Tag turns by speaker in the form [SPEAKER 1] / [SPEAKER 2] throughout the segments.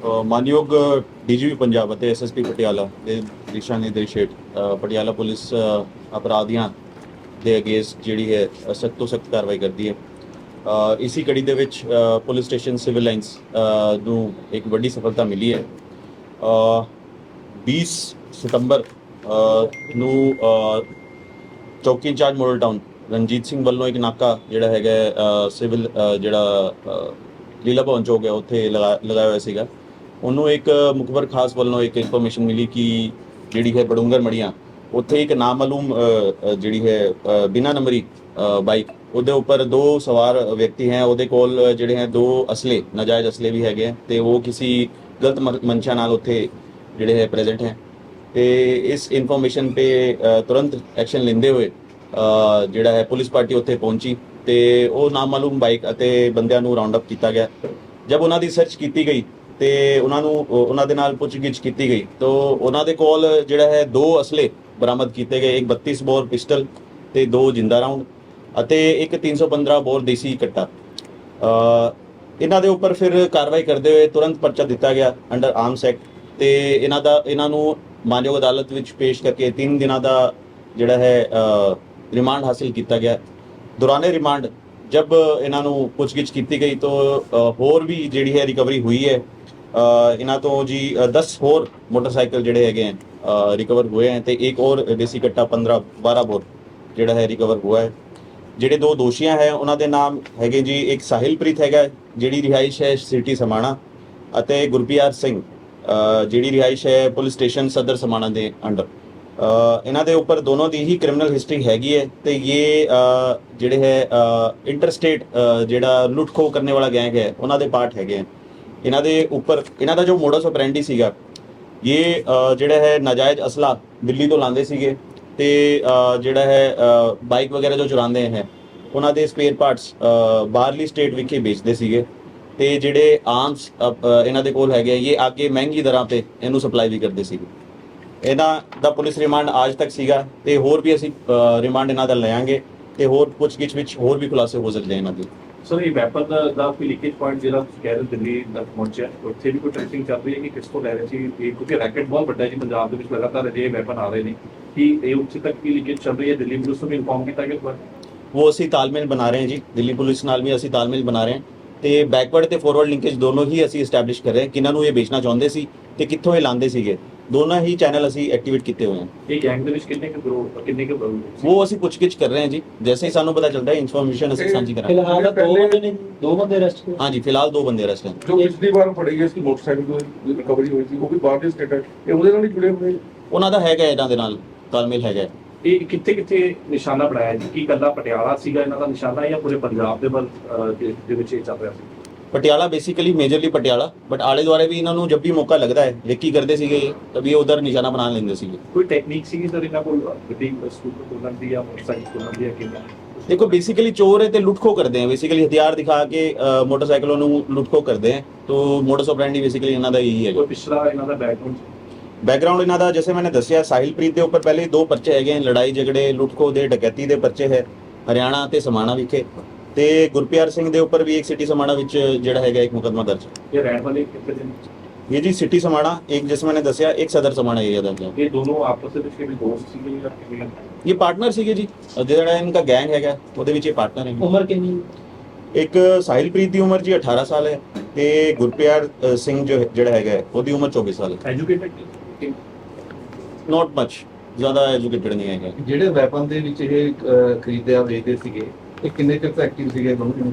[SPEAKER 1] ਅ, ਮਾਨਯੋਗ ਡੀਜੀਪੀ ਪੰਜਾਬ ਅਤੇ ਐਸਐਸਪੀ ਪਟਿਆਲਾ ਦੇ ਦਿਸ਼ਾ ਨਿਰਦੇਸ਼ ਹੇਠ ਪਟਿਆਲਾ ਪੁਲਿਸ ਅਪਰਾਧੀਆਂ ਦੇ ਅਗੇਂਸਟ ਜਿਹੜੀ ਹੈ ਸਖਤ ਤੋਂ ਸਖਤ ਕਾਰਵਾਈ ਕਰਦੀ ਹੈ। ਅ, ਇਸੀ ਕੜੀ ਦੇ ਵਿੱਚ ਪੁਲਿਸ ਸਟੇਸ਼ਨ ਸਿਵਲ ਲਾਈਨਸ ਨੂੰ ਇੱਕ ਵੱਡੀ ਸਫਲਤਾ ਮਿਲੀ ਹੈ। ਅ, 20 ਸਤੰਬਰ ਨੂੰ ਚੌਕੀ incharge model town Ranjit Singh ਵੱਲੋਂ ਇੱਕ ਨਾਕਾ ਜਿਹੜਾ ਹੈਗਾ ਸਿਵਲ ਜਿਹੜਾ ਲੀਲਾ ਭਵਨ ਚੌਕ ਹੈ ਉੱਥੇ ਲਗਾ- ਲਗਾਇਆ ਹੋਇਆ ਸੀਗਾ। ਉਹਨੂੰ ਇੱਕ ਮੁਖਬਰ ਖਾਸ ਵੱਲੋਂ ਇੱਕ ਇਨਫੋਰਮੇਸ਼ਨ ਮਿਲੀ ਕਿ ਜਿਹੜੀ ਹੈ ਬੜੂੰਗਰ ਮੜੀਆਂ ਉੱਥੇ ਇੱਕ ਨਾਮਾਲੂਮ ਜਿਹੜੀ ਹੈ ਅ, ਬਿਨਾਂ ਨੰਬਰੀ ਬਾਈਕ ਉਹਦੇ ਉੱਪਰ ਦੋ ਸਵਾਰ ਵਿਅਕਤੀ ਹੈ ਉਹਦੇ ਕੋਲ ਜਿਹੜੇ ਹੈ ਦੋ ਅਸਲੇ ਨਾਜਾਇਜ਼ ਅਸਲੇ ਵੀ ਹੈਗੇ ਹੈ ਤੇ ਉਹ ਕਿਸੇ ਗਲਤ ਮਨ- ਮਨਸ਼ਾ ਨਾਲ ਉੱਥੇ ਜਿਹੜੇ ਹੈ ਪ੍ਰੈਜ਼ੈਂਟ ਹੈ ਤੇ ਇਸ ਇਨਫੋਰਮੇਸ਼ਨ ਤੇ ਤੁਰੰਤ ਐਕਸ਼ਨ ਲੈਂਦੇ ਹੋਏ ਜਿਹੜਾ ਹੈ ਪੁਲਿਸ ਪਾਰਟੀ ਉੱਥੇ ਪਹੁੰਚੀ ਤੇ ਉਹ ਨਾਮਾਲੂਮ ਬਾਈਕ ਅਤੇ ਬੰਦਿਆਂ ਨੂੰ ਰਾਉਂਡ ਅਪ ਕੀਤਾ ਗਿਆ। ਜਦ ਉਹਨਾਂ ਦੀ ਸਰਚ ਕੀਤੀ ਗਈ ਤੇ ਉਹਨਾਂ ਨੂੰ ਉਹਨਾਂ ਦੇ ਨਾਲ ਪੁੱਛਗਿੱਛ ਕੀਤੀ ਗਈ। ਤਾਂ ਉਹਨਾਂ ਦੇ ਕੋਲ ਜਿਹੜਾ ਹੈ ਦੋ ਅਸਲੇ ਬਰਾਮਦ ਕੀਤੇ ਗਏ। ਇੱਕ 32 ਬੋਰ ਪਿਸਟਲ ਤੇ ਦੋ ਜਿੰਦਾ ਰਾਉਂਡ ਅਤੇ ਇੱਕ 315 ਬੋਰ ਦੇਸੀ ਕੱਟਾ। ਇਹਨਾਂ ਦੇ ਉੱਪਰ ਫਿਰ ਕਾਰਵਾਈ ਕਰਦੇ ਹੋਏ ਤੁਰੰਤ ਪਰਚਾ ਦਿੱਤਾ ਗਿਆ ਅੰਡਰ ਆਰਮਸ ਐਕਟ ਤੇ ਇਹਨਾਂ ਦਾ, ਇਹਨਾਂ ਨੂੰ ਮਾਨਯੋਗ ਅਦਾਲਤ ਵਿੱਚ ਪੇਸ਼ ਕਰਕੇ 3 ਦਿਨਾਂ ਦਾ ਜਿਹੜਾ ਹੈ ਰਿਮਾਂਡ ਹਾਸਿਲ ਕੀਤਾ ਗਿਆ। ਦੌਰਾਨੇ ਰਿਮਾਂਡ ਜਬ ਇਹਨਾਂ ਨੂੰ ਪੁੱਛਗਿੱਛ ਕੀਤੀ ਗਈ ਤਾਂ ਹੋਰ ਵੀ ਜਿਹੜੀ ਹੈ ਰਿਕਵਰੀ ਹੋਈ ਹੈ ਇਹਨਾਂ ਤੋਂ ਜੀ ਅ, 10 ਹੋਰ ਮੋਟਰਸਾਈਕਲ ਜਿਹੜੇ ਹੈਗੇ ਹੈ ਰਿਕਵਰ ਹੋਏ ਹੈ ਤੇ ਇੱਕ ਹੋਰ ਦੇਸੀ ਕੱਟਾ 15 12 ਬੋਰ ਜਿਹੜਾ ਹੈ ਰਿਕਵਰ ਹੋਇਆ ਹੈ। ਜਿਹੜੇ ਦੋ ਦੋਸ਼ੀਆਂ ਹੈ ਉਹਨਾਂ ਦੇ ਨਾਮ ਹੈਗੇ ਜੀ ਇੱਕ ਸਾਹਿਲਪ੍ਰੀਤ ਹੈਗਾ ਜਿਹੜੀ ਰਿਹਾਇਸ਼ ਹੈ ਸਿਟੀ ਸਮਾਣਾ ਅਤੇ ਗੁਰਪਿਆਰ ਸਿੰਘ ਜਿਹੜੀ ਰਿਹਾਇਸ਼ ਹੈ ਪੁਲਿਸ ਸਟੇਸ਼ਨ ਸਦਰ ਸਮਾਣਾ ਦੇ ਅੰਡਰ। ਇਹਨਾਂ ਦੇ ਉੱਪਰ ਦੋਨੋਂ ਦੀ ਹੀ ਕ੍ਰਿਮੀਨਲ ਹਿਸਟਰੀ ਹੈਗੀ ਹੈ ਤੇ ਇਹ ਜਿਹੜੇ ਹੈ ਇੰਟਰਸਟੇਟ ਜਿਹੜਾ ਲੁੱਟ ਖੋਹ ਕਰਨੇ ਵਾਲਾ ਗੈਂਗ ਹੈ ਉਹਨਾਂ ਦੇ ਪਾਰਟ ਹੈਗੇ ਹੈ ਇਹਨਾਂ ਦੇ ਉੱਪਰ, ਇਹਨਾਂ ਦਾ ਜੋ ਮੋਡਸ ਆਪਰੈਂਡੀ ਸੀਗਾ, ਇਹ ਜਿਹੜਾ ਹੈ ਨਾਜਾਇਜ਼ ਅਸਲਾ ਦਿੱਲੀ ਤੋਂ ਲਾਉਂਦੇ ਸੀਗੇ ਤੇ ਜਿਹੜਾ ਹੈ ਬਾਈਕ ਵਗੈਰਾ ਜੋ ਚੁਰਾਉਂਦੇ ਹੈ, ਉਹਨਾਂ ਦੇ ਸਪੇਅਰ ਪਾਰਟਸ ਬਾਹਰਲੀ ਸਟੇਟ ਵਿਖੇ ਵੇਚਦੇ ਸੀਗੇ ਤੇ ਜਿਹੜੇ ਆਰਮਸ ਇਹਨਾਂ ਦੇ ਕੋਲ ਹੈਗੇ ਇਹ ਅੱਗੇ ਮਹਿੰਗੀ ਦਰਾਂ ਤੇ ਇਹਨੂੰ ਸਪਲਾਈ ਵੀ ਕਰਦੇ ਸੀਗੇ। ਇਹਨਾਂ ਦਾ ਪੁਲਿਸ ਰਿਮਾਂਡ ਅੱਜ ਤੱਕ ਸੀਗਾ ਤੇ ਹੋਰ ਵੀ ਅਸੀਂ ਰਿਮਾਂਡ ਇਹਨਾਂ ਦਾ ਲਿਆਂਗੇ ਤੇ ਹੋਰ ਪੁੱਛਗਿੱਛ ਵਿੱਚ ਹੋਰ ਵੀ ਖੁਲਾਸੇ ਹੋ ਸਕਦੇ ਇਹਨਾਂ ਦੇ।
[SPEAKER 2] ਸਰ ਇਹ ਵੈਪਨ ਦਾ ਕੋਈ ਲੀਕੇਜ ਪੁਆਇੰਟ ਜਿਹੜਾ ਤੁਸੀਂ ਕਹਿ ਰਹੇ ਦਿੱਲੀ ਤੱਕ ਪਹੁੰਚਿਆ, ਉੱਥੇ ਵੀ ਕੋਈ ਟ੍ਰੇਸਿੰਗ ਚੱਲ ਰਹੀ ਹੈ ਕਿ ਕਿਸ ਤੋਂ ਲੈ ਰਹੇ ਸੀ? ਇਹ ਕਿਉਂਕਿ ਰੈਕਟ ਬਹੁਤ ਵੱਡਾ ਜੀ ਪੰਜਾਬ ਦੇ ਵਿੱਚ ਲਗਾਤਾਰ ਅਜਿਹੇ ਵੈਪਨ ਆ ਰਹੇ ਨੇ। ਕਿ ਇਹ ਉੱਥੇ ਤੱਕ ਵੀ ਲੀਕੇਜ ਚੱਲ ਰਹੀ ਹੈ? ਦਿੱਲੀ ਪੁਲਿਸ ਨੂੰ ਇਨਫੋਰਮ ਕੀਤਾ ਗਿਆ ਪਰ
[SPEAKER 1] ਉਹ ਅਸੀਂ ਤਾਲਮੇਲ ਬਣਾ ਰਹੇ ਹਾਂ ਜੀ। ਦਿੱਲੀ ਪੁਲਿਸ ਨਾਲ ਵੀ ਅਸੀਂ ਤਾਲਮੇਲ ਬਣਾ ਰਹੇ ਹਾਂ। ਤੇ ਬੈਕਵਰਡ ਤੇ ਫਾਰਵਰਡ ਲਿੰਕੇਜ ਦੋਨੋਂ ਹੀ ਅਸੀਂ ਐਸਟੈਬਲਿਸ਼ ਕਰ ਰਹੇ ਹਾਂ ਕਿਹਨਾਂ ਨੂੰ ਇਹ ਵੇਚਣਾ ਚਾਹੁੰਦੇ ਸੀ ਤੇ ਕਿੱਥੋਂ ਇਹ ਲਾਉਂਦੇ ਸੀਗੇ। ਦੋਨੋਂ ਹੀ ਚੈਨਲ ਅਸੀਂ ਐਕਟੀਵੇਟ ਕੀਤੇ ਹੋਏ ਹਨ
[SPEAKER 2] ਇਹ ਗੈਂਗ ਦੇ ਵਿੱਚ ਕਿੰਨੇ ਕੁ ਗਰੋਹ ਕਿੰਨੇ ਕੁ ਗਰੋਹ
[SPEAKER 1] ਉਹ ਅਸੀਂ ਪੁੱਛਗਿੱਛ ਕਰ ਰਹੇ ਹਾਂ ਜੀ। ਜੈਸੇ ਹੀ ਸਾਨੂੰ ਪਤਾ ਚੱਲਦਾ ਹੈ ਇਨਫੋਰਮੇਸ਼ਨ ਅਸੀਂ ਸਾਂਝੀ ਕਰਾਂਗੇ।
[SPEAKER 3] ਫਿਲਹਾਲ ਤਾਂ ਦੋ ਬੰਦੇ ਨੇ ਦੋ ਬੰਦੇ ਅਰੈਸਟ ਹੋਏ।
[SPEAKER 1] ਹਾਂਜੀ ਫਿਲਹਾਲ ਦੋ ਬੰਦੇ ਅਰੈਸਟ ਹਨ
[SPEAKER 4] ਜੋ ਪਿਛਲੀ ਵਾਰ ਫੜੇ ਗਏ ਸੀ ਮੋਟਰਸਾਈਕਲ ਤੋਂ ਰਿਕਵਰੀ ਹੋਈ ਸੀ ਉਹ ਵੀ ਬਾਹਰ ਦੇ ਸਟੇਟ ਹੈ। ਇਹ ਉਹਦੇ ਨਾਲ ਹੀ ਜੁੜੇ ਹੋਏ।
[SPEAKER 1] ਉਹਨਾਂ ਦਾ ਹੈਗਾ ਇਹਨਾਂ ਦੇ ਨਾਲ। ਤਾਲਮੇਲ ਹੈਗਾ ਹੈ।
[SPEAKER 2] ਇਹ ਕਿੱਥੇ ਕਿੱਥੇ ਨਿਸ਼ਾਨਾ ਬਣਾਇਆ ਜੀ? ਕੀ ਕੱਲਾ ਪਟਿਆਲਾ ਸੀਗਾ ਇਹਨਾਂ ਦਾ ਨਿਸ਼ਾਨਾ ਜਾਂ ਪੂਰੇ ਪੰਜਾਬ ਦੇ ਵੱਲ ਅਹ, ਦੇ ਦੇ ਵਿੱਚ ਇਹ ਚੱਲ ਰਿਹਾ ਸੀ?
[SPEAKER 1] Patiala basically majorly Patiala but ਆਲੇ ਦੁਆਲੇ ਵੀ ਇਹਨਾਂ ਨੂੰ ਜਬ ਵੀ ਮੌਕਾ ਲੱਗਦਾ ਹੈ ਰੇਕੀ ਕਰਦੇ ਸੀਗੇ ਤभी ਉਧਰ ਨਿਸ਼ਾਨਾ ਬਣਾ ਲੈਂਦੇ ਸੀਗੇ।
[SPEAKER 2] ਕੋਈ ਟੈਕਨੀਕ ਸੀਗੀ ਸਰ ਇਹਨਾਂ ਕੋਲ? ਗੱਡੀ ਸਕੂਟਰ ਕੋਲਣ ਦੀ ਜਾਂ ਮੋਟਰਸਾਈਕਲ ਕੋਲਣ ਦੀ ਕਿਵੇਂ?
[SPEAKER 1] ਦੇਖੋ ਬੇਸਿਕਲੀ ਚੋਰ ਹੈ ਤੇ ਲੁੱਟਖੋ ਕਰਦੇ ਹੈ। ਬੇਸਿਕਲੀ ਹਥਿਆਰ ਦਿਖਾ ਕੇ ਮੋਟਰਸਾਈਕਲੋਂ ਨੂੰ ਲੁੱਟਖੋ ਕਰਦੇ ਹੈ। ਤੋ ਮੋਟਰਸ ਆਪਰੈਂਡੀ ਬੇਸਿਕਲੀ ਇਹਨਾਂ ਦਾ ਇਹੀ ਹੈ
[SPEAKER 2] ਕੋਈ ਪਿਛਲਾ ਇਹਨਾਂ ਦਾ ਬੈਕਗ੍ਰਾਉਂਡ
[SPEAKER 1] ਬੈਕਗ੍ਰਾਉਂਡ ਇਹਨਾਂ ਦਾ ਜਿਵੇਂ ਮੈंने ਦੱਸਿਆ ਸਾਹਿਲਪ੍ਰੀਤ ਦੇ ਉੱਪਰ ਪਹਿਲੇ ਦੋ ਪਰਚੇ ਹੈਗੇ ਲੜਾਈ ਝਗੜੇ ਲੁੱਟਖੋ ਦੇ ਡਕੈਤੀ ਦੇ ਪਰਚੇ ਹੈ ਹਰਿਆਣਾ ਤੇ ਸਮਾਣਾ ਵਿਖੇ। ਤੇ ਗੁਰਪਿਆਰ ਸਿੰਘ ਦੇ ਉੱਪਰ ਵੀ ਇੱਕ ਸਿਟੀ ਸਮਾਣਾ ਵਿੱਚ ਜਿਹੜਾ ਹੈਗਾ ਇੱਕ ਮੁਕੱਦਮਾ ਦਰਜ ਹੈ।
[SPEAKER 2] ਇਹ ਰਹਿਣ ਵਾਲੇ ਕਿੱਥੇ ਦੇ ਨੇ?
[SPEAKER 1] ਇਹ ਜੀ ਸਿਟੀ ਸਮਾਣਾ ਇੱਕ ਜਿਸ ਮੈंने ਦੱਸਿਆ ਇੱਕ ਸਦਰ ਸਮਾਣਾ ਏਰੀਆ ਦਾ ਹੈ।
[SPEAKER 2] ਇਹ ਦੋਨੋਂ ਆਪਸ ਦੇ ਵਿੱਚ ਕਿਵੇਂ ਦੋਸਤ ਸੀਗੇ ਜਾਂ ਕਿਵੇਂ?
[SPEAKER 1] ਇਹ ਪਾਰਟਨਰ ਸੀਗੇ ਜੀ। ਜਿਹੜਾ ਇਹਨਾਂ ਗੈਂਗ ਹੈਗਾ ਉਹਦੇ ਵਿੱਚ ਇਹ ਪਾਰਟਨਰ ਹੈ
[SPEAKER 3] ਉਮਰ ਕਿੰਨੀ?
[SPEAKER 1] ਇੱਕ ਸਾਹਿਲਪ੍ਰੀਤ ਦੀ ਉਮਰ ਜੀ 18 ਸਾਲ ਹੈ ਤੇ ਗੁਰਪਿਆਰ ਸਿੰਘ ਜੋ ਜਿਹੜਾ ਹੈਗਾ ਹੈ, ਉਹਦੀ ਉਮਰ 24 ਸਾਲ ਹੈ।
[SPEAKER 2] ਐਜੂਕੇਟਡ
[SPEAKER 1] ਨਾਟ ਮਚ ਜ਼ਿਆਦਾ ਐਜੂਕੇਟਡ ਨਹੀਂ ਹੈਗਾ।
[SPEAKER 5] ਜਿਹੜੇ ਵੈਪਨ ਦੇ ਵਿੱਚ ਇਹ ਅਹ, ਖਰੀਦਿਆ ਵੇਚਦੇ ਸੀਗੇ ਇਹ ਕਿੰਨੇ ਚਿਰ ਤੋਂ ਐਕਟਿਵ ਸੀਗੇ ਦੋਨੋਂ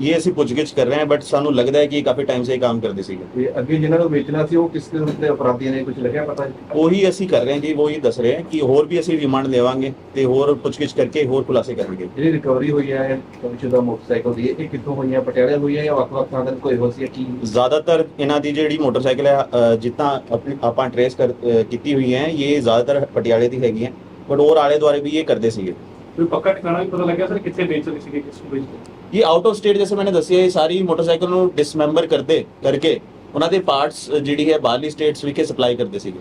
[SPEAKER 1] ਇਹ ਅਸੀਂ ਪੁੱਛਗਿੱਛ ਕਰ ਰਹੇ ਹਾਂ ਬਟ ਸਾਨੂੰ ਲੱਗਦਾ ਹੈ ਕਿ ਇਹ ਕਾਫੀ ਟਾਈਮ ਸੇ ਇਹ ਕੰਮ ਕਰਦੇ ਸੀਗੇ।
[SPEAKER 5] ਤੇ ਅੱਗੇ ਜਿਨ੍ਹਾਂ ਨੂੰ ਵੇਚਣਾ ਸੀ ਉਹ ਕਿਸ ਕਿਸਮ ਦੇ ਅਪਰਾਧੀਆਂ ਨੇ ਕੁਝ ਲੱਗਿਆ ਪਤਾ? ਜੀ?
[SPEAKER 1] ਉਹੀ ਅਸੀਂ ਕਰ ਰਹੇ ਹਾਂ ਜੀ ਉਹੀ ਦੱਸ ਰਹੇ ਹਾਂ ਕਿ ਹੋਰ ਵੀ ਅਸੀਂ ਰਿਮਾਂਡ ਦੇਵਾਂਗੇ ਤੇ ਹੋਰ ਪੁੱਛਗਿੱਛ ਕਰਕੇ ਹੋਰ ਖੁਲਾਸੇ ਕਰਾਂਗੇ
[SPEAKER 5] ਜਿਹੜੀ ਰਿਕਵਰੀ ਹੋਈ ਹੈ ਦਾ ਮੋਟਰਸਾਈਕਲ ਦੀ ਇਹ ਕਿੱਥੋਂ ਹੋਈਆਂ? ਪਟਿਆਲੇ ਹੋਈਆਂ ਜਾਂ ਵੱਖ-ਵੱਖ ਥਾਂ ਤੋਂ ਕੋਈ ਹੋ ਸੀ ਕੀ?
[SPEAKER 1] ਜ਼ਿਆਦਾਤਰ ਇਹਨਾਂ ਦੀ ਜਿਹੜੀ ਮੋਟਰਸਾਈਕਲ ਹੈ ਅ, ਜਿੱਦਾਂ ਆਪਣੀ ਆਪਾਂ ਟਰੇਸ ਕਰ ਅ, ਕੀਤੀ ਹੋਈ ਹੈ ਇਹ ਜ਼ਿਆਦਾਤਰ ਪਟਿਆਲੇ ਦੀ ਹੈਗੀ ਹੈ ਬਟ ਹੋਰ ਆਲੇ ਦੁਆਲੇ ਵੀ ਇਹ ਕਰਦੇ ਸੀਗੇ।
[SPEAKER 2] ਕੋਈ ਪੱਕਾ ਠਿਕਾਣਾ ਵੀ ਪਤਾ ਲੱਗਿਆ ਸਰ ਕਿੱਥੇ ਵੇਚ ਰਹੇ ਸੀਗੇ ਕਿਸ ਨੂੰ ਵੇਚਦੇ
[SPEAKER 1] ਇਹ ਆਊਟ ਆਫ ਸਟੇਟ ਜੈਸੇ ਮੈंने ਦੱਸਿਆ ਇਹ ਸਾਰੀ ਮੋਟਰਸਾਈਕਲ ਨੂੰ ਡਿਸਮੈਂਬਰ ਕਰਦੇ ਕਰਕੇ ਉਹਨਾਂ ਦੇ ਪਾਰਟਸ ਜਿਹੜੀ ਹੈ ਬਾਹਰਲੀ ਸਟੇਟਸ ਵਿਖੇ ਸਪਲਾਈ ਕਰਦੇ ਸੀਗੇ।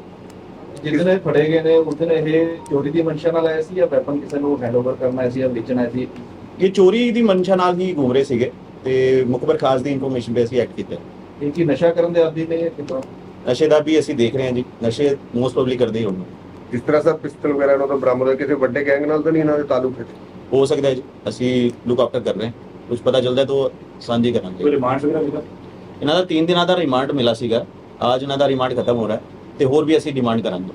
[SPEAKER 5] ਜਿਸ ਦਿਨ ਇਹ ਫੜੇ ਗਏ ਨੇ ਉਸ ਦਿਨ ਇਹ ਚੋਰੀ ਦੀ ਮਨਸ਼ਾ ਨਾਲ ਆਇਆ ਸੀ ਜਾਂ ਵੈਪਨ ਕਿਸੇ ਨੂੰ ਹੈਂਡਓਵਰ ਕਰਨਾ ਆਇਆ ਸੀ ਜਾਂ ਵੇਚਣਾ ਆਇਆ ਸੀ?
[SPEAKER 1] ਇਹ ਚੋਰੀ ਦੀ ਮਨਸ਼ਾ ਨਾਲ ਹੀ ਘੁੰਮ ਰਹੇ ਸੀਗੇ ਤੇ ਮੁਖਬਰ ਖਾਸ ਦੀ ਇਨਫੋਰਮੇਸ਼ਨ ਬੇਸ ਹੀ ਐਕਟ ਕੀਤਾ।
[SPEAKER 5] ਇਹ ਕੀ ਨਸ਼ਾ ਕਰਨ ਦੇ ਆਦੀ ਨੇ ਕਿਤੋਂ
[SPEAKER 1] ਨਸ਼ੇ ਦਾ ਵੀ ਅਸੀਂ ਦੇਖ ਰਹੇ ਹਾਂ ਜੀ ਨਸ਼ੇ ਮੋਸਟ ਪ੍ਰੋਬਬਲੀ ਕਰਦੇ ਹੀ ਹੋਣਗੇ।
[SPEAKER 6] ਜਿਸ ਤਰ੍ਹਾਂ ਸਰ ਪਿਸਤਲ ਵਗੈਰਾ ਉਹਨਾਂ ਤੋਂ ਬਰਾਮਦ ਹੋਏ ਕਿਸੇ ਵੱਡੇ ਗੈਂਗ ਨਾਲ ਤਾਂ ਨਹੀਂ ਇਹਨਾਂ ਦੇ ਤਾਲੁਕ ਹੈ?
[SPEAKER 1] ਹੋ ਸਕਦਾ ਹੈ ਜੀ। ਅਸੀਂ ਲੁੱਕ ਆਫਟਰ ਕਰ ਰਹੇ ਹਾਂ। ਕੁਝ ਪਤਾ ਚੱਲਦਾ ਤਾਂ ਸਾਂਝੀ
[SPEAKER 2] ਕੋਈ
[SPEAKER 1] ਕਰਾਂਗੇ
[SPEAKER 2] ਰਿਮਾਂਡ ਵਗੈਰਾ ਹੋਗਾ
[SPEAKER 1] ਇਹਨਾਂ ਦਾ 3 ਦਿਨਾਂ ਦਾ ਰਿਮਾਂਡ ਮਿਲਾ ਸੀਗਾ। ਅੱਜ ਇਹਨਾਂ ਦਾ ਰਿਮਾਂਡ ਖਤਮ ਹੋ ਰਿਹਾ ਹੈ ਤੇ ਹੋਰ ਵੀ ਅਸੀਂ ਡਿਮਾਂਡ ਕਰਾਂਗੇ।